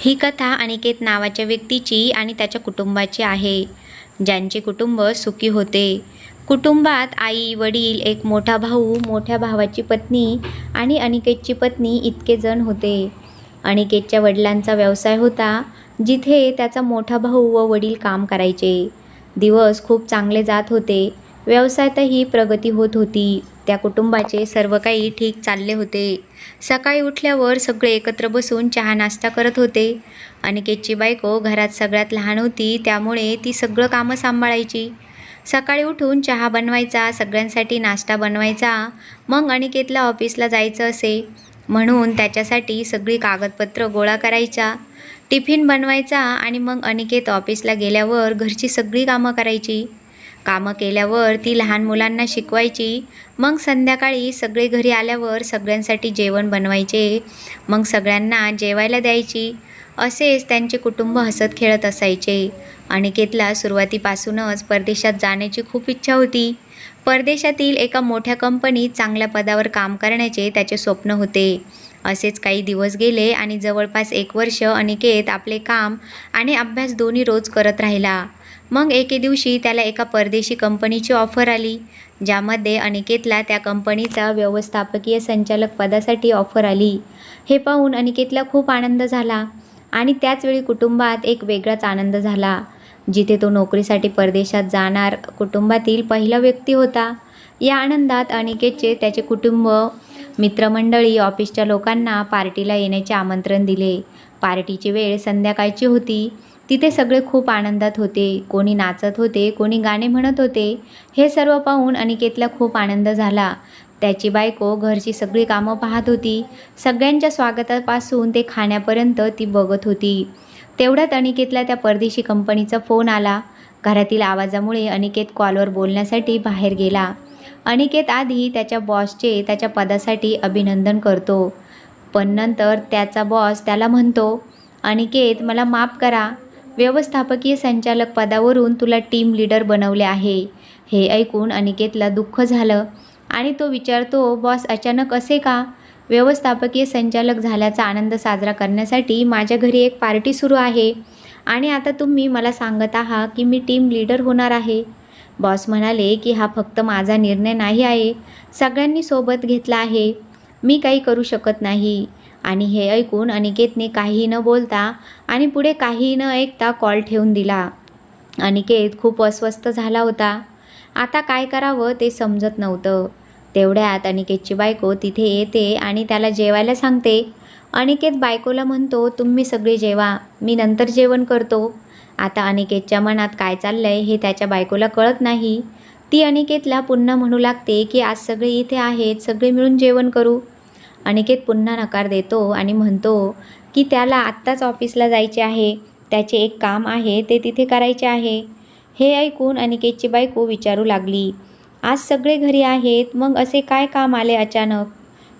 ही कथा अनिकेत नावाच्या व्यक्तीची आणि त्याच्या कुटुंबाची आहे. ज्यांचे कुटुंब सुखी होते. कुटुंबात आई वडील एक मोठा भाऊ मोठ्या भावाची पत्नी आणि अनिकेतची पत्नी इतके जण होते. अनिकेतच्या वडिलांचा व्यवसाय होता जिथे त्याचा मोठा भाऊ व वडील काम करायचे. दिवस खूप चांगले जात होते. व्यवसायातही प्रगती होत होती. त्या कुटुंबाचे सर्व काही ठीक चालले होते. सकाळी उठल्यावर सगळे एकत्र बसून चहा नाश्ता करत होते. अनिकेतची बायको घरात सगळ्यात लहान होती त्यामुळे ती सगळं कामं सांभाळायची. सकाळी उठून चहा बनवायचा सगळ्यांसाठी नाश्ता बनवायचा मग अनिकेतला ऑफिसला जायचं असे. म्हणून त्याच्यासाठी सगळी कागदपत्र गोळा करायचा टिफिन बनवायचा आणि मग अनिकेत ऑफिसला गेल्यावर घरची सगळी कामं करायची. कामं केल्यावर ती लहान मुलांना शिकवायची. मग संध्याकाळी सगळे घरी आल्यावर सगळ्यांसाठी जेवण बनवायचे. मग सगळ्यांना जेवायला द्यायची. असेच त्यांचे कुटुंब हसत खेळत असायचे. अनिकेतला सुरुवातीपासूनच परदेशात जाण्याची खूप इच्छा होती. परदेशातील एका मोठ्या कंपनीत चांगल्या पदावर काम करण्याचे त्याचे स्वप्न होते. असेच काही दिवस गेले आणि जवळपास एक वर्ष अनिकेत आपले काम आणि अभ्यास दोन्ही रोज करत राहिला. मग एके दिवशी त्याला एका परदेशी कंपनीची ऑफर आली ज्यामध्ये अनिकेतला त्या कंपनीचा व्यवस्थापकीय संचालक पदासाठी ऑफर आली. हे पाहून अनिकेतला खूप आनंद झाला आणि त्याचवेळी कुटुंबात एक वेगळाच आनंद झाला जिथे तो नोकरीसाठी परदेशात जाणार कुटुंबातील पहिला व्यक्ती होता. या आनंदात अनिकेतचे त्याचे कुटुंब मित्रमंडळी ऑफिसच्या लोकांना पार्टीला येण्याचे आमंत्रण दिले. पार्टीची वेळ संध्याकाळची होती. तिथे सगळे खूप आनंदात होते. कोणी नाचत होते कोणी गाणे म्हणत होते. हे सर्व पाहून अनिकेतला खूप आनंद झाला. त्याची बायको घरची सगळी कामं पाहत होती. सगळ्यांच्या स्वागतापासून ते खाण्यापर्यंत ती बघत होती. तेवढ्यात अनिकेतला त्या परदेशी कंपनीचा फोन आला. घरातील आवाजामुळे अनिकेत कॉलवर बोलण्यासाठी बाहेर गेला. अनिकेत आधी त्याच्या बॉसचे त्याच्या पदासाठी अभिनंदन करतो. पण नंतर त्याचा बॉस त्याला म्हणतो अनिकेत मला माफ करा. व्यवस्थापकीय संचालक पदावरून तुला टीम लीडर बनवले आहे. हे ऐकून अनिकेतला दुःख झालं आणि तो विचारतो बॉस अचानक असे का? व्यवस्थापकीय संचालक झाल्याचा आनंद साजरा करण्यासाठी माझ्या घरी एक पार्टी सुरू आहे आणि आता तुम्ही मला सांगत आहात की मी टीम लीडर होणार आहे. बॉस म्हणाले की हा फक्त माझा निर्णय नाही आहे. सगळ्यांनी सोबत घेतला आहे. मी काही करू शकत नाही. आणि हे ऐकून अनिकेतने काहीही न बोलता आणि पुढे काहीही न ऐकता कॉल ठेवून दिला. अनिकेत खूप अस्वस्थ झाला होता. आता काय करावं ते समजत नव्हतं. तेवढ्यात अनिकेतची बायको तिथे येते आणि त्याला जेवायला सांगते. अनिकेत बायकोला म्हणतो तुम्ही सगळे जेवा. मी नंतर जेवण करतो. आता अनिकेतच्या मनात काय चाललंय हे त्याच्या बायकोला कळत नाही. ती अनिकेतला पुन्हा म्हणू लागते की आज सगळे इथे आहेत. सगळे मिळून जेवण करू. अनिकेत पुन्हा नकार देतो आणि म्हणतो की त्याला आत्ताच ऑफिसला जायचे आहे. त्याचे एक काम आहे ते तिथे करायचे आहे. हे ऐकून अनिकेतची बायको विचारू लागली. आज सगळे घरी आहेत मग असे काय काम आले अचानक?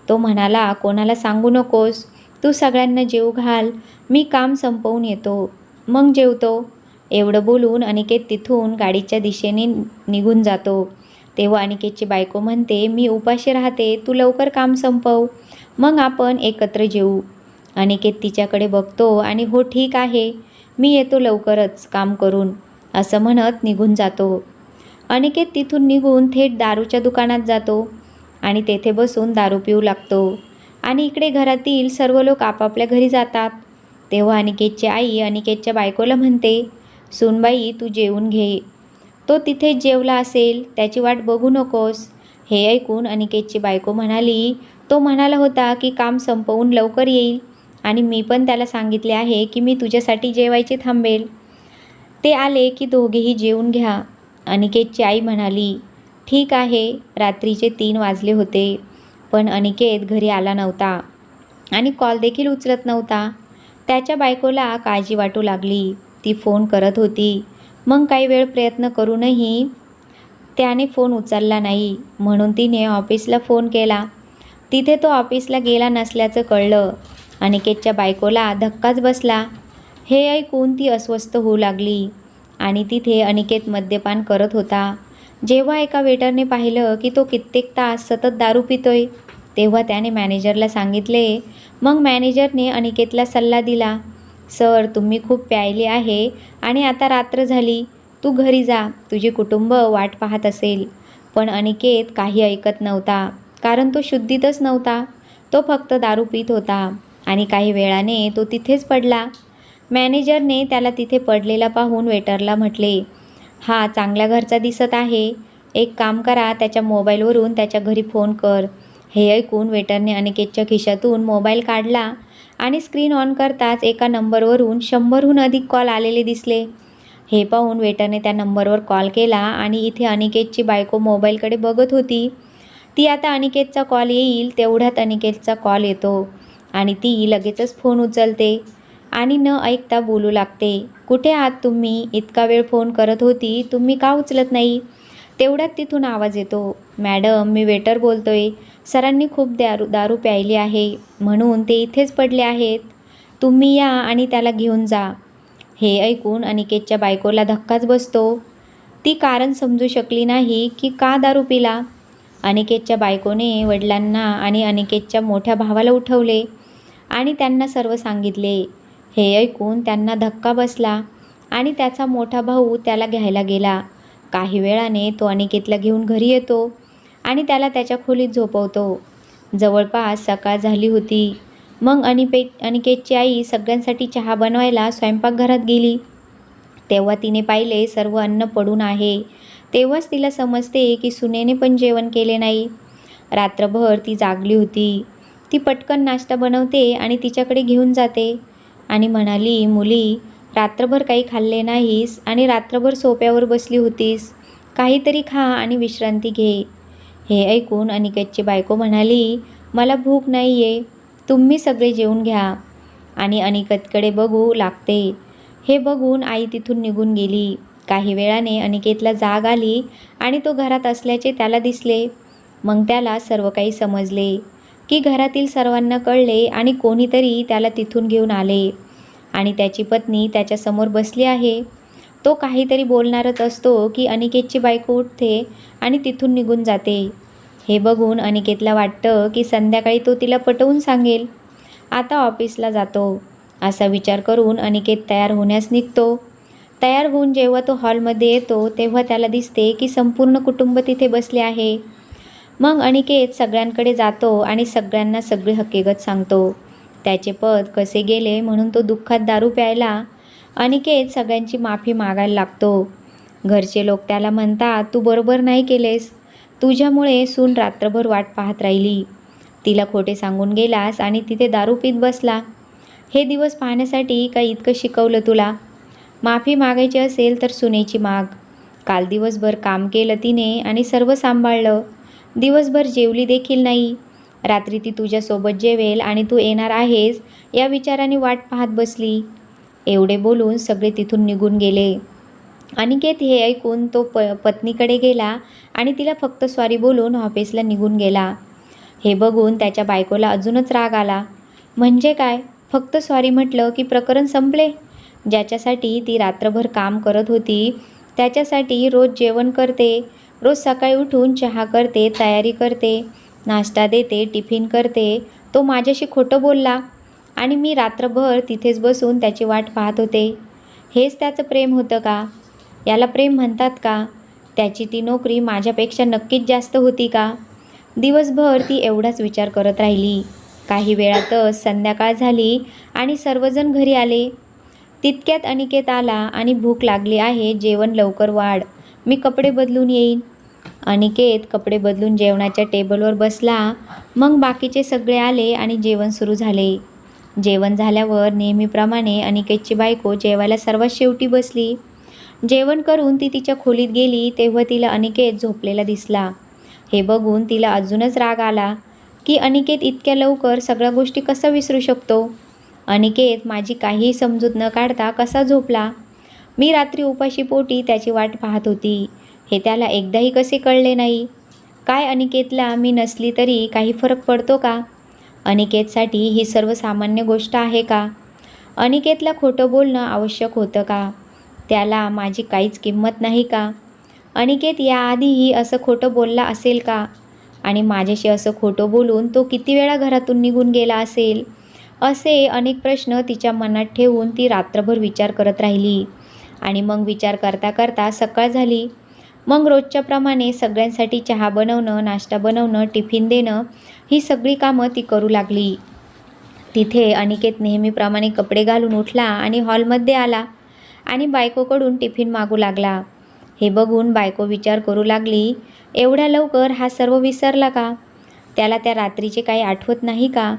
तो म्हणाला कोणाला सांगू नकोस. तू सगळ्यांना जेव घाल. मी काम संपवून येतो. मग जेवतो. एवढं बोलून अनिकेत तिथून गाडीच्या दिशेने निघून जातो. तेव्हा अनिकेतची बायको म्हणते मी उपाशी राहते. तू लवकर काम संपव. मग आपण एकत्र जेऊ. अनिकेत तिच्याकडे बघतो आणि हो ठीक आहे. मी येतो लवकरच काम करून असं म्हणत निघून जातो. अनिकेत तिथून निघून थेट दारूच्या दुकानात जातो आणि तेथे बसून दारू पिऊ लागतो. आणि इकडे घरातील सर्व लोक आपापल्या घरी जातात. तेव्हा अनिकेतची आई अनिकेतच्या बायकोला म्हणते सुनबाई तू जेवून घे. तो तिथेच जेवला असेल त्याची वाट बघू नकोस. हे ऐकून अनिकेतची बायको म्हणाली तो म्हणाला होता की काम संपवून लवकर येईल आणि मी पण त्याला सांगितले आहे की मी तुझ्यासाठी जेवायचे थांबेल. ते आले की दोघेही जेवून घ्या. अनिकेतची आई म्हणाली ठीक आहे. रात्रीचे तीन वाजले होते पण अनिकेत घरी आला नव्हता आणि कॉल देखील उचलत नव्हता. त्याच्या बायकोला काळजी वाटू लागली. ती फोन करत होती. मग काही वेळ प्रयत्न करूनही त्याने फोन उचलला नाही. म्हणून तिने ऑफिसला फोन केला. तिथे तो ऑफिसला गेला नसल्याचं कळलं. अनिकेतच्या बायकोला धक्काच बसला. हे ऐकून ती अस्वस्थ होऊ लागली आणि तिथे अनिकेत मद्यपान करत होता. जेव्हा एका वेटरने पाहिलं की तो कित्येक तास सतत दारू पितोय तेव्हा त्याने मॅनेजरला सांगितले मग मॅनेजरने अनिकेतला सल्ला दिला. सर तुम्ही खूप प्यायले आहे आणि आता रात्र झाली. तू घरी जा. तुझे कुटुंब वाट पाहत असेल. पण अनिकेत काही ऐकत नव्हता. कारण तो शुद्धीतच नव्हता. तो फक्त दारू पित होता आणि काही वेळाने तो तिथेच पडला. मॅनेजरने त्याला तिथे पडलेला पाहून वेटरला म्हटले हा चांगल्या घरचा दिसत आहे. एक काम करा त्याच्या मोबाईलवरून त्याच्या घरी फोन कर. हे ऐकून वेटरने अनिकेतच्या खिशातून मोबाईल काढला आणि स्क्रीन ऑन करताच एका नंबरवरून शंभरहून अधिक कॉल आलेले दिसले. हे पाहून वेटरने त्या नंबरवर कॉल केला आणि इथे अनिकेतची बायको मोबाईलकडे बघत होती. ती आता अनिकेतचा कॉल येईल तेवढ्यात अनिकेतचा कॉल येतो आणि ती लगेचच फोन उचलते आणि न ऐकता बोलू लागते. कुठे आहात तुम्ही? इतका वेळ फोन करत होती तुम्ही का उचलत नाही? तेवढ्यात तिथून आवाज येतो. मॅडम मी वेटर बोलतोय. सरांनी खूप दारू दारू प्यायली आहे. म्हणून ते इथेच पडले आहेत. तुम्ही या आणि त्याला घेऊन जा. हे ऐकून अनिकेतच्या बायकोला धक्काच बसतो. ती कारण समजू शकली नाही की का दारू पिला. अनिकेतच्या बायकोने वडिलांना आणि अनिकेतच्या मोठ्या भावाला उठवले आणि त्यांना सर्व सांगितले. हे ऐकून त्यांना धक्का बसला आणि त्याचा मोठा भाऊ त्याला घ्यायला गेला. काही वेळाने तो अनिकेतला घेऊन घरी येतो आणि त्याला त्याच्या खोलीत झोपवतो. जवळपास सकाळ झाली होती. मग अनिपे अनिकेतची आई सगळ्यांसाठी चहा बनवायला स्वयंपाकघरात गेली. तेव्हा तिने पाहिले सर्व अन्न पडून आहे. तेव्हाच तिला समजते की सुनेने पण जेवण केले नाही. रात्रभर ती जागली होती. ती पटकन नाश्ता बनवते आणि तिच्याकडे घेऊन जाते. आणि म्हणाली मुली रात्रभर काही खाल्ले नाहीस आणि रात्रभर सोप्यावर बसली होतीस. काहीतरी खा आणि विश्रांती घे. हे ऐकून अनिकेतची बायको म्हणाली मला भूक नाही आहे तुम्ही सगळे जेवून घ्या. आणि अनिकेतकडे बघू लागते. हे बघून आई तिथून निघून गेली. काही वेळाने अनिकेतला जाग आली आणि तो घरात असल्याचे त्याला दिसले. मग त्याला सर्व काही समजले की घरातील सर्वांना कळले आणि कोणीतरी त्याला तिथून घेऊन आले. आणि त्याची पत्नी त्याच्यासमोर बसली आहे. तो काहीतरी बोलणारच असतो की अनिकेतची बायको उठते आणि तिथून निघून जाते. हे बघून अनिकेतला वाटतं की संध्याकाळी तो तिला पटवून सांगेल. आता ऑफिसला जातो. असा विचार करून अनिकेत तयार होण्यास निघतो. तयार होऊन जेव्हा तो हॉलमध्ये येतो तेव्हा त्याला दिसते की संपूर्ण कुटुंब तिथे बसले आहे. मग अनिकेत सगळ्यांकडे जातो आणि सगळ्यांना सगळी हकीकत सांगतो. त्याचे पद कसे गेले म्हणून तो दुःखात दारू प्यायला अनिकेत सगळ्यांची माफी मागायला लागतो. घरचे लोक त्याला म्हणतात तू बरोबर नाही केलेस. तुझ्यामुळे सून रात्रभर वाट पाहत राहिली. तिला खोटे सांगून गेलास आणि तिथे दारू पीत बसला. हे दिवस पाहण्यासाठी काही इतकं शिकवलं तुला. माफी मागायची असेल तर सुनेची माग. काल दिवसभर काम केलं तिने आणि सर्व सांभाळलं. दिवसभर जेवली देखील नाही. रात्री ती तुझ्यासोबत जेवेल आणि तू येणार आहेस या विचाराने वाट पाहत बसली. एवढे बोलून सगळे तिथून निघून गेले. अनिकेत हे ऐकून तो प पत्नीकडे गेला आणि तिला फक्त स्वारी बोलून ऑफिसला निघून गेला. हे बघून त्याच्या बायकोला अजूनच राग आला. म्हणजे काय? फक्त सॉरी म्हटलं की प्रकरण संपले? ज्याच्यासाठी ती रात्रभर काम करत होती त्याच्यासाठी रोज जेवण करते रोज सकाळी उठून चहा करते तयारी करते नाश्ता देते टिफिन करते. तो माझ्याशी खोटं बोलला आणि मी रात्रभर तिथेच बसून त्याची वाट पाहत होते. हेच त्याचं प्रेम होतं का? याला प्रेम म्हणतात का? त्याची ती नोकरी माझ्यापेक्षा नक्कीच जास्त होती का? दिवसभर ती एवढाच विचार करत राहिली. काही वेळातच संध्याकाळ झाली आणि सर्वजण घरी आले. तितक्यात अनिकेत आला आणि भूक लागली आहे जेवण लवकर वाढ. मी कपडे बदलून येईन. अनिकेत कपडे बदलून जेवणाच्या टेबलवर बसला. मग बाकीचे सगळे आले आणि जेवण सुरू झाले. जेवण झाल्यावर नेहमीप्रमाणे अनिकेतची बायको जेवायला सर्वात शेवटी बसली. जेवण करून ती तिच्या खोलीत गेली तेव्हा तिला अनिकेत झोपलेला दिसला. हे बघून तिला अजूनच राग आला की अनिकेत इतक्या लवकर सगळ्या गोष्टी कसा विसरू शकतो? अनिकेत माझी काहीही समजूत न काढता कसा झोपला? मी रात्री उपाशी पोटी त्याची वाट पाहत होती. हे त्याला एकदाही कसे कळले नाही? काय अनिकेतला मी नसली तरी काही फरक पडतो का? अनिकेतसाठी ही सर्वसामान्य गोष्ट आहे का? अनिकेतला खोटं बोलणं आवश्यक होतं का? त्याला माझी काहीच किंमत नाही का? अनिकेत याआधीही असं खोटं बोलला असेल का? आणि माझ्याशी असं खोटं बोलून तो किती वेळा घरातून निघून गेला असेल? असे अनेक प्रश्न तिच्या मनात ठेवून ती रात्रभर विचार करत राहिली. आणि मग विचार करता करता सकाळ झाली. मग रोजच्याप्रमाणे सगळ्यांसाठी चहा बनवणं नाश्ता बनवणं टिफिन देणं ही सगळी कामं ती करू लागली. तिथे अनिकेत नेहमीप्रमाणे कपडे घालून उठला आणि हॉलमध्ये आला आणि बायकोकडून टिफिन मागू लागला. हे बघून बायको विचार करू लागली एवढ्या लवकर हा सर्व विसरला का? त्याला त्या रात्रीचे काही आठवत नाही का?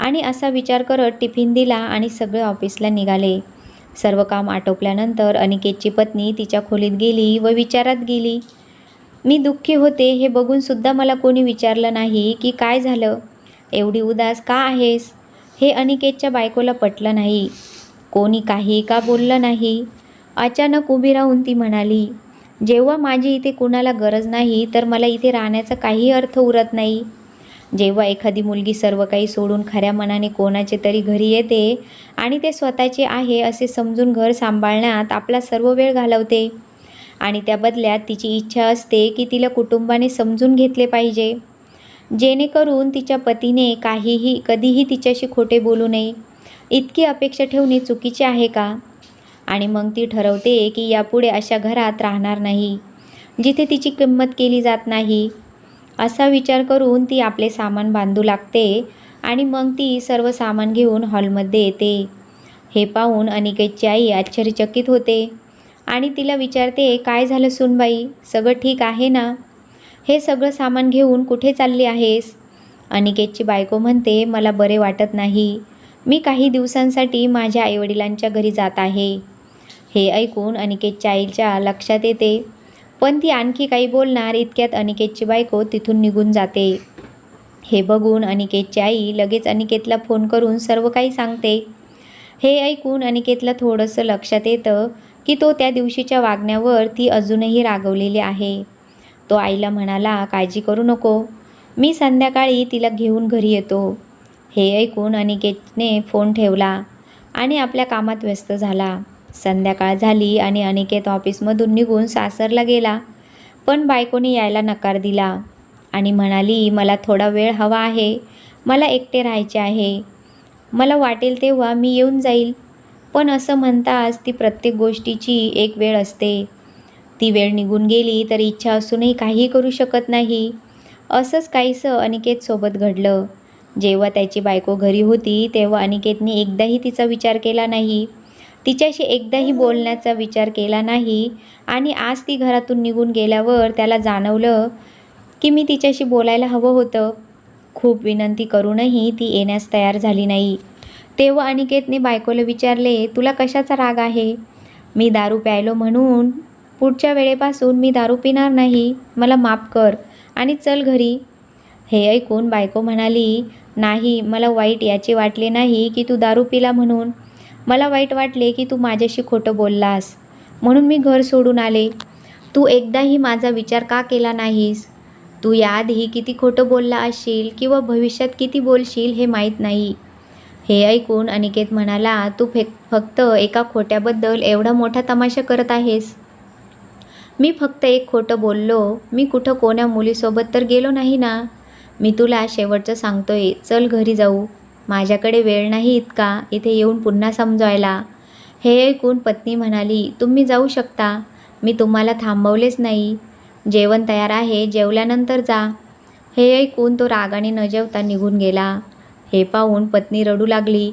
आणि असा विचार करत टिफिन दिला आणि सगळे ऑफिसला निघाले. सर्व काम आटोपल्यानंतर अनिकेतची पत्नी तिच्या खोलीत गेली व विचारात गेली मी दुःखी होते हे बघूनसुद्धा मला कोणी विचारलं नाही की काय झालं? एवढी उदास का आहेस? हे अनिकेतच्या बायकोला पटलं नाही. कोणी काही का बोललं नाही. अचानक उभी राहून ती म्हणाली जेव्हा माझी इथे कुणाला गरज नाही तर मला इथे राहण्याचा काही अर्थ उरत नाही. जेव्हा एखादी मुलगी सर्व काही सोडून खऱ्या मनाने कोणाचे तरी घरी येते आणि ते स्वतःचे आहे असे समजून घर सांभाळण्यात आपला सर्व वेळ घालवते. आणि त्या बदल्यात तिची इच्छा असते की तिला कुटुंबाने समजून घेतले पाहिजे. जेणेकरून तिच्या पतीने काहीही कधीही तिच्याशी खोटे बोलू नये. इतकी अपेक्षा ठेवणे चुकीचे आहे का? आणि मग ती ठरवते की यापुढे अशा घरात राहणार नाही जिथे तिची किंमत केली जात नाही. असा विचार करून ती आपले सामान बांधू लागते आणि मग ती सर्व सामान घेऊन हॉलमध्ये येते. हे पाहून अनिकेतची आई आश्चर्यचकित होते आणि तिला विचारते काय झालं सुनबाई? सगळं ठीक आहे ना? हे सगळं सामान घेऊन कुठे चालली आहेस? अनिकेतची बायको म्हणते मला बरे वाटत नाही. मी काही दिवसांसाठी माझ्या आईवडिलांच्या घरी जात आहे. हे ऐकून अनिकेतच्या आईच्या लक्षात येते. पण ती आणखी काही बोलणार इतक्यात अनिकेतची बायको तिथून निघून जाते. हे बघून अनिकेतची आई लगेच अनिकेतला फोन करून सर्व काही सांगते. हे ऐकून अनिकेतला थोडंसं लक्षात येतं की तो त्या दिवशीच्या वागण्यावर ती अजूनही रागवलेली आहे. तो आईला म्हणाला काळजी करू नको. मी संध्याकाळी तिला घेऊन घरी येतो. हे ऐकून अनिकेतने फोन ठेवला आणि आपल्या कामात व्यस्त झाला. संध्याकाळ झाली आणि अनिकेत ऑफिसमधून निघून सासरला गेला. पण बायकोने यायला नकार दिला आणि म्हणाली मला थोडा वेळ हवा आहे. मला एकटे राहायचे आहे. मला वाटेल तेव्हा मी येऊन जाईल. पण असं म्हणताच ती प्रत्येक गोष्टीची एक वेळ असते. ती वेळ निघून गेली तर इच्छा असूनही काही करू शकत नाही. असंच काहीसं अनिकेतसोबत घडलं. जेव्हा त्याची बायको घरी होती तेव्हा अनिकेतने एकदाही तिचा विचार केला नाही. तिच्याशी एकदाही बोलण्याचा विचार केला नाही आणि आज ती घरातून निघून गेल्यावर त्याला जाणवलं की मी तिच्याशी बोलायला हवं होतं. खूप विनंती करूनही ती येण्यास तयार झाली नाही. तेव्हा अनिकेतने बायकोला विचारले तुला कशाचा राग आहे? मी दारू प्यायलो म्हणून. पुढच्या वेळेपासून मी दारू पिणार नाही. मला माफ कर आणि चल घरी. हे ऐकून बायको म्हणाली नाही मला वाईट याचे वाटले नाही की तू दारू पिला म्हणून. मला वाईट वाटले की तू माझ्याशी खोटं बोललास. म्हणून मी घर सोडून आले. तू एकदाही माझा विचार का केला नाहीस? तू याआधी किती खोटं बोलला असशील किंवा भविष्यात किती बोलशील हे माहीत नाही. हे ऐकून अनिकेत म्हणाला तू फे फक्त एका खोट्याबद्दल एवढा मोठा तमाशा करत आहेस. मी फक्त एक खोटं बोललो. मी कुठं कोण्या मुलीसोबत तर गेलो नाही ना? मी तुला शेवटचं सांगतोय. चल घरी जाऊ. माझ्याकडे वेळ नाही इतका इथे येऊन पुन्हा समजवायला हे ऐकून पत्नी म्हणाली तुम्ही जाऊ शकता. मी तुम्हाला थांबवलेच नाही. जेवण तयार आहे जेवल्यानंतर जा. हे ऐकून तो रागाने न जेवता निघून गेला. हे पाहून पत्नी रडू लागली.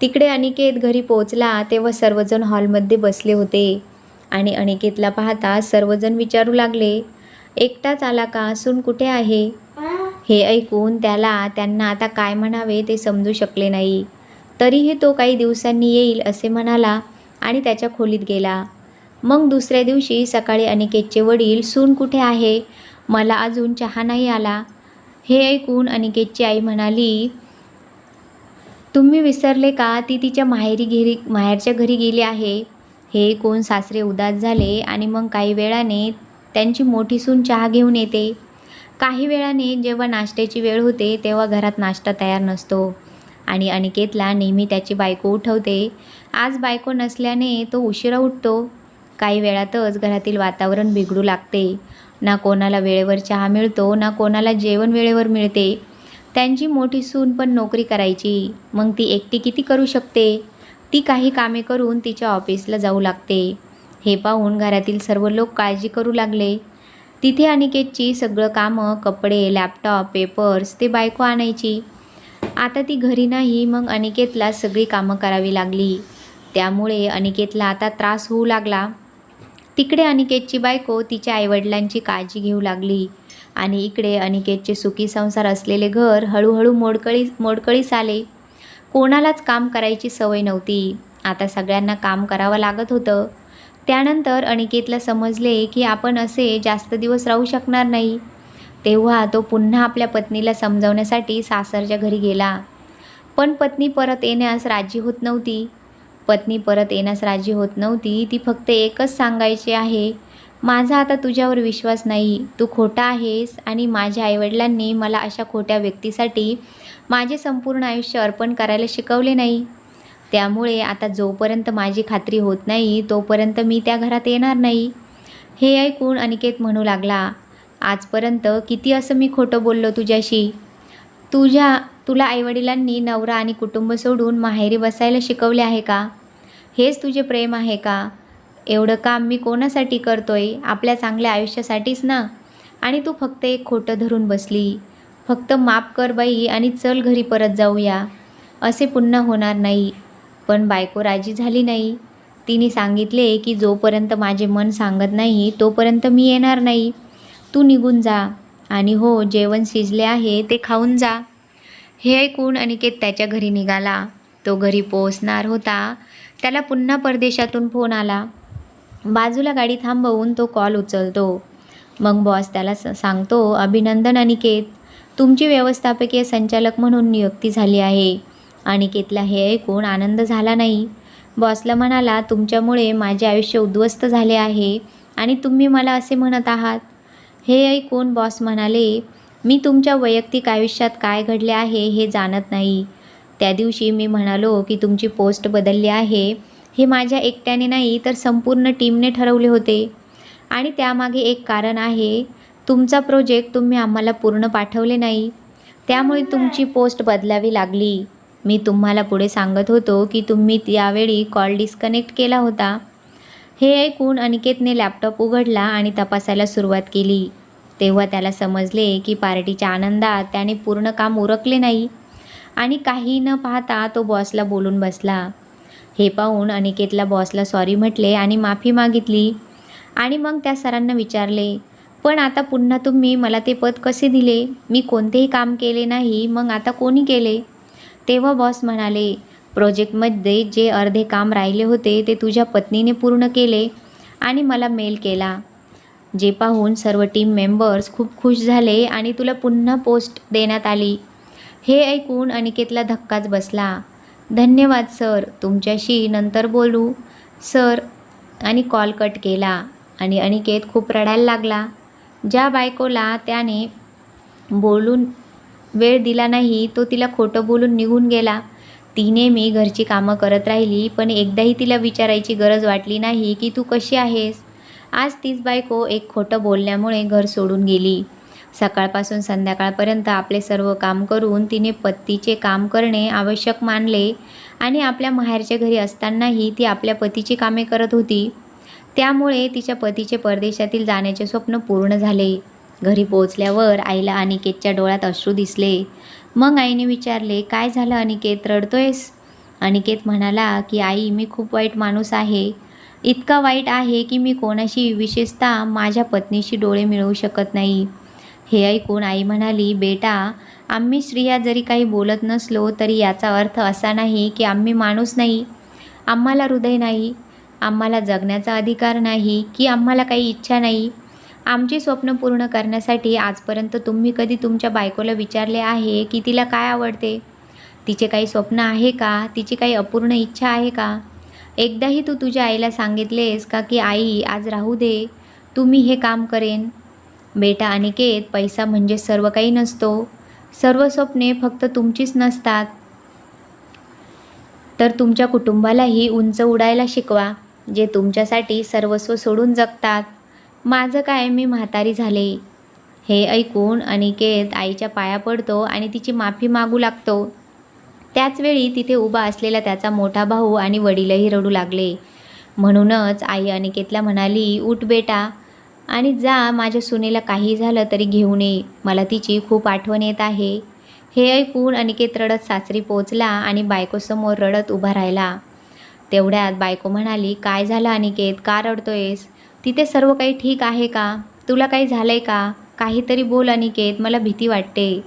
तिकडे अनिकेत घरी पोचला तेव्हा सर्वजण हॉलमध्ये बसले होते. आणि अनिकेतला पाहता सर्वजण विचारू लागले एकटाच आला का? सून कुठे आहे? हे ऐकून त्याला त्यांना आता काय म्हणावे ते समजू शकले नाही. तरीही तो काही दिवसांनी येईल असे म्हणाला आणि त्याच्या खोलीत गेला. मग दुसऱ्या दिवशी सकाळी अनिकेतचे वडील सून कुठे आहे? मला अजून चहा नाही आला. हे ऐकून अनिकेतची आई म्हणाली तुम्ही विसरले का? ती तिच्या माहेरी घरी माहेरच्या घरी गेली आहे. हे ऐकून सासरे उदास झाले आणि मग काही वेळाने त्यांची मोठी सून चहा घेऊन येते. काही वेळाने जेव्हा नाश्त्याची वेळ होते तेव्हा घरात नाश्ता तयार नसतो. आणि अनिकेतला नेहमी त्याची बायको उठवते. आज बायको नसल्याने तो उशिरा उठतो. काही वेळातच घरातील वातावरण बिघडू लागते. ना कोणाला वेळेवर चहा मिळतो ना कोणाला जेवण वेळेवर मिळते. त्यांची मोठी सून पण नोकरी करायची. मग ती एकटी किती करू शकते? ती काही कामे करून तिच्या ऑफिसला जाऊ लागते. हे पाहून घरातील सर्व लोक काळजी करू लागले. तिथे अनिकेतची सगळं कामं कपडे लॅपटॉप पेपर्स ते बायको आणायची. आता ती घरी नाही मग अनिकेतला सगळी कामं करावी लागली. त्यामुळे अनिकेतला आता त्रास होऊ लागला. तिकडे अनिकेतची बायको तिच्या आईवडिलांची काळजी घेऊ लागली आणि इकडे अनिकेतचे सुखी संसार असलेले घर हळूहळू मोडकळी मोडकळीस आले. कोणालाच काम करायची सवय नव्हती. आता सगळ्यांना काम करावं लागत होतं. त्यानंतर अनिकेतला समजले की आपण असे जास्त दिवस राहू शकणार नाही. तेव्हा तो पुन्हा आपल्या पत्नीला समजावण्यासाठी सासरच्या घरी गेला. पण पत्नी परत येण्यास राजी होत नव्हती. पत्नी परत येण्यास राजी होत नव्हती. ती फक्त एकच सांगायची आहे माझा आता तुझ्यावर विश्वास नाही. तू खोटा आहेस आणि माझ्या आईवडिलांनी मला अशा खोट्या व्यक्तीसाठी माझे संपूर्ण आयुष्य अर्पण करायला शिकवले नाही. त्यामुळे आता जोपर्यंत माझी खात्री होत नाही तोपर्यंत मी त्या घरात येणार नाही. हे ऐकून अनिकेत म्हणू लागला आजपर्यंत किती असं मी खोटं बोललो तुझ्याशी? तुझ्या तुला आईवडिलांनी नवरा आणि कुटुंब सोडून माहेरी बसायला शिकवले आहे का? हेच तुझे प्रेम आहे का? एवढं काम मी कोणासाठी करतोय? आपल्या चांगल्या आयुष्यासाठीच ना? आणि तू फक्त एक खोटं धरून बसली. फक्त माफ कर बाई आणि चल घरी परत जाऊया. असे पुन्हा होणार नाही. पण बायको राजी झाली नाही. तिने सांगितले की जोपर्यंत माझे मन सांगत नाही तोपर्यंत मी येणार नाही. तू निघून जा आणि हो जेवण शिजले आहे ते खाऊन जा. हे ऐकून अनिकेत त्याच्या घरी निघाला. तो घरी पोहोचणार होता. त्याला पुन्हा परदेशातून फोन आला. बाजूला गाडी थांबवून तो कॉल उचलतो. मग बॉस त्याला स सांगतो अभिनंदन अनिकेत. तुमची व्यवस्थापकीय संचालक म्हणून नियुक्ती झाली आहे. अनिकेतला हे ऐकून आनंद झाला नाही. बॉसला म्हणाला तुमच्यामुळे माझे आयुष्य उद्ध्वस्त झाले आहे आणि तुम्ही मला असे म्हणत आहात. हे ऐकून बॉस म्हणाले मी तुमच्या वैयक्तिक आयुष्यात काय घडले आहे हे जाणत नाही. त्या दिवशी मी म्हणालो की तुमची पोस्ट बदलली आहे. हे माझ्या एकट्याने नाही तर संपूर्ण टीमने ठरवले होते. आणि त्यामागे एक कारण आहे. तुमचा प्रोजेक्ट तुम्ही आम्हाला पूर्ण पाठवले नाही. त्यामुळे तुमची पोस्ट बदलावी लागली. मी तुम्हाला पुढे सांगत होतो की तुम्ही यावेळी कॉल डिस्कनेक्ट केला होता. हे ऐकून अनिकेतने लॅपटॉप उघडला आणि तपासायला सुरुवात केली. तेव्हा त्याला समजले की पार्टीच्या आनंदात त्याने पूर्ण काम उरकले नाही आणि काही न पाहता तो बॉसला बोलून बसला. हे पाहून अनिकेतला बॉसला सॉरी म्हटले आणि माफी मागितली आणि मग त्या सरांना विचारले पण आता पुन्हा तुम्ही मला ते पद कसे दिले? मी कोणतेही काम केले नाही मग आता कोणी केले? तेव्हा बॉस म्हणाले प्रोजेक्टमध्ये जे अर्धे काम राहिले होते ते तुझ्या पत्नीने पूर्ण केले आणि मला मेल केला. जे पाहून सर्व टीम मेंबर्स खूप खुश झाले आणि तुला पुन्हा पोस्ट देण्यात आली. हे ऐकून अनिकेतला धक्काच बसला. धन्यवाद सर तुमच्याशी नंतर बोलू. सर आणि कॉल कट केला आणि अनिकेत खूप रडायला लागला. ज्या बायकोला त्याने बोलून वेळ दिला नाही तो तिला खोटं बोलून निघून गेला. ती नेहमी घरची कामं करत राहिली पण एकदाही तिला विचारायची गरज वाटली नाही की तू कशी आहेस. आज तीच बायको एक खोटं बोलल्यामुळे घर सोडून गेली. सकाळपासून संध्याकाळपर्यंत आपले सर्व काम करून तिने पतीचे काम करणे आवश्यक मानले आणि आपल्या माहेरच्या घरी असतानाही ती आपल्या पतीची कामे करत होती. त्यामुळे तिच्या पतीचे परदेशातील जाण्याचे स्वप्न पूर्ण झाले. घरी पोहोचल्यावर आईला अनिकेतच्या डोळ्यात अश्रू दिसले. मग आईने विचारले काय झालं अनिकेत? रडतोयस? अनिकेत म्हणाला की आई मी खूप वाईट माणूस आहे. इतका वाईट आहे की मी कोणाशी विशेषतः माझ्या पत्नीशी डोळे मिळवू शकत नाही. हे ऐकून आई म्हणाली बेटा आम्ही स्त्रिया जरी काही बोलत नसलो तरी याचा अर्थ असा नाही की आम्ही माणूस नाही. आम्हाला हृदय नाही. आम्हाला जगण्याचा अधिकार नाही की आम्हाला काही इच्छा नाही. आमची स्वप्न पूर्ण करण्यासाठी आजपर्यंत तुम्ही कधी तुमच्या बायकोला विचारले आहे की तिला काय आवडते? तिचे काही स्वप्न आहे का? तिची काही अपूर्ण इच्छा आहे का? एकदाही तू तुझ्या आईला सांगितलेस का की आई आज राहू दे तुम्ही हे काम करेन. बेटा अनिकेत पैसा म्हणजे सर्व काही नसतो. सर्व स्वप्ने फक्त तुमचीच नसतात. तर तुमच्या कुटुंबालाही उंच उडायला शिकवा जे तुमच्यासाठी सर्वस्व सोडून जगतात. माझं काय मी म्हातारी झाले. हे ऐकून अनिकेत आईच्या पाया पडतो आणि तिची माफी मागू लागतो. त्याचवेळी तिथे उभा असलेला त्याचा मोठा भाऊ आणि वडीलही रडू लागले. म्हणूनच आई अनिकेतला म्हणाली उठ बेटा. आणि जा माझ्या सुनेला काही झालं तरी घेऊन ये. मला तिची खूप आठवण येत आहे. हे ऐकून अनिकेत रडत सासरी पोचला आणि बायकोसमोर रडत उभा राहिला. तेवढ्यात बायको म्हणाली काय झालं अनिकेत? का रडतोयस? तिथे सर्व काही ठीक आहे का? तुला काही झालं आहे का? काहीतरी बोल अनिकेत मला भीती वाटते.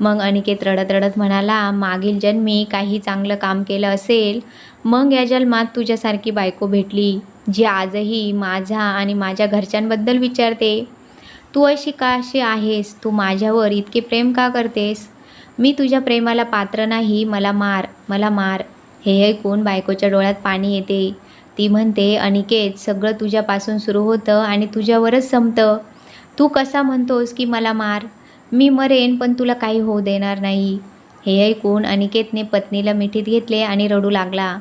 मग अनिकेत रडत रडत म्हणाला मागील जन्मी काही चांगलं काम केलं असेल मग या जन्मात तुझ्यासारखी बायको भेटली जी आजही माझा आणि माझ्या घरच्यांबद्दल विचारते. तू अशी का अशी आहेस? तू माझ्यावर इतके प्रेम का करतेस? मी तुझ्या प्रेमाला पात्र नाही मला मार मला मार. हे ऐकून बायकोच्या डोळ्यात पाणी येते. ती म्हणते अनिकेत सगळं तुझ्यापासून सुरू होतं आणि तुझ्यावरच संपतं. तू कसा म्हणतोस की मला मार? मी मरेन पण तुला काही होऊ देणार नाही. हे ऐकून अनिकेतने पत्नीला मिठीत घेतले आणि रडू लागला.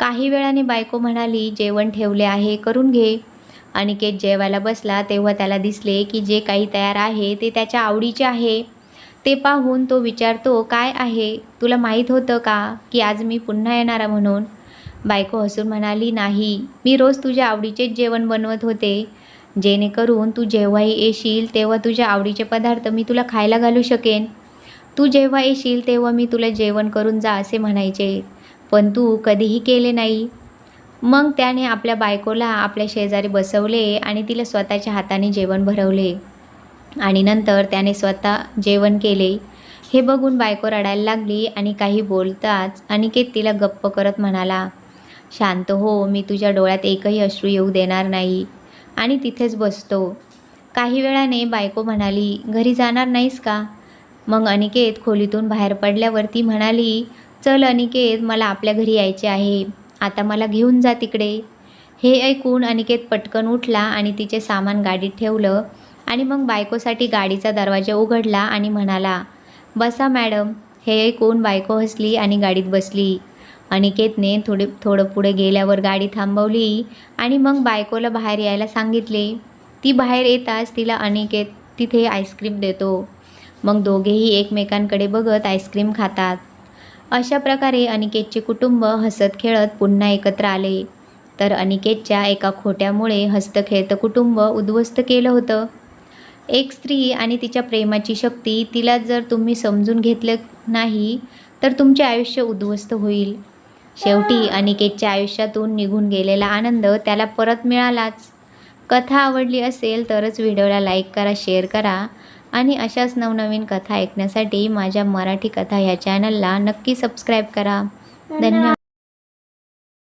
काही वेळाने बायको म्हणाली जेवण ठेवले आहे करून घे. अनिकेत जेवायला बसला तेव्हा त्याला दिसले की जे काही तयार आहे ते त्याच्या आवडीचे आहे. ते पाहून तो विचारतो काय आहे? तुला माहीत होतं का की आज मी पुन्हा येणारा म्हणून? बायको हसून म्हणाली नाही मी रोज तुझ्या आवडीचेच जेवण बनवत होते. जेणेकरून तू जेव्हाही येशील तेव्हा तुझ्या आवडीचे पदार्थ मी तुला खायला घालू शकेन. तू जेव्हा येशील तेव्हा मी तुला जेवण करून जा असे म्हणायचे. पण तू कधीही केले नाही. मग त्याने आपल्या बायकोला आपल्या शेजारी बसवले आणि तिला स्वतःच्या हाताने जेवण भरवले. आणि नंतर त्याने स्वतः जेवण केले. हे बघून बायको रडायला लागली आणि काही बोलताच अनिकेत तिला गप्प करत म्हणाला शांत हो मी तुझ्या डोळ्यात एकही अश्रू येऊ देणार नाही. आणि तिथेच बसतो. काही वेळाने बायको म्हणाली घरी जाणार नाहीस का? मग अनिकेत खोलीतून बाहेर पडल्यावर ती म्हणाली चल अनिकेत मला आपल्या घरी यायचे आहे. आता मला घेऊन जा तिकडे. हे ऐकून अनिकेत पटकन उठला आणि तिचे सामान गाडीत ठेवलं आणि मग बायकोसाठी गाडीचा दरवाजा उघडला आणि म्हणाला बसा मॅडम. हे ऐकून बायको हसली आणि गाडीत बसली. अनिकेतने थोडे थोडं पुढे गेल्यावर गाडी थांबवली आणि मग बायकोला बाहेर यायला सांगितले. ती बाहेर येताच तिला अनिकेत तिथे आईस्क्रीम देतो. मग दोघेही एकमेकांकडे बघत आईस्क्रीम खातात. अशा प्रकारे अनिकेतचे कुटुंब हसत खेळत पुन्हा एकत्र आले. तर अनिकेतच्या एका खोट्यामुळे हस्तखेळतं कुटुंब उद्ध्वस्त केलं होतं. एक स्त्री आणि तिच्या प्रेमाची शक्ती तिला जर तुम्ही समजून घेतलं नाही तर तुमचे आयुष्य उद्ध्वस्त होईल. शेवटी अनिकेतच्या आयुष्यातून निघून गेलेला आनंद त्याला परत मिळालाच. कथा आवडली असेल तरच व्हिडिओला लाईक करा शेअर करा आणि अशाच नवनवीन कथा ऐकण्यासाठी माझ्या मराठी कथा ह्या चॅनलला नक्की सबस्क्राईब करा. धन्यवाद.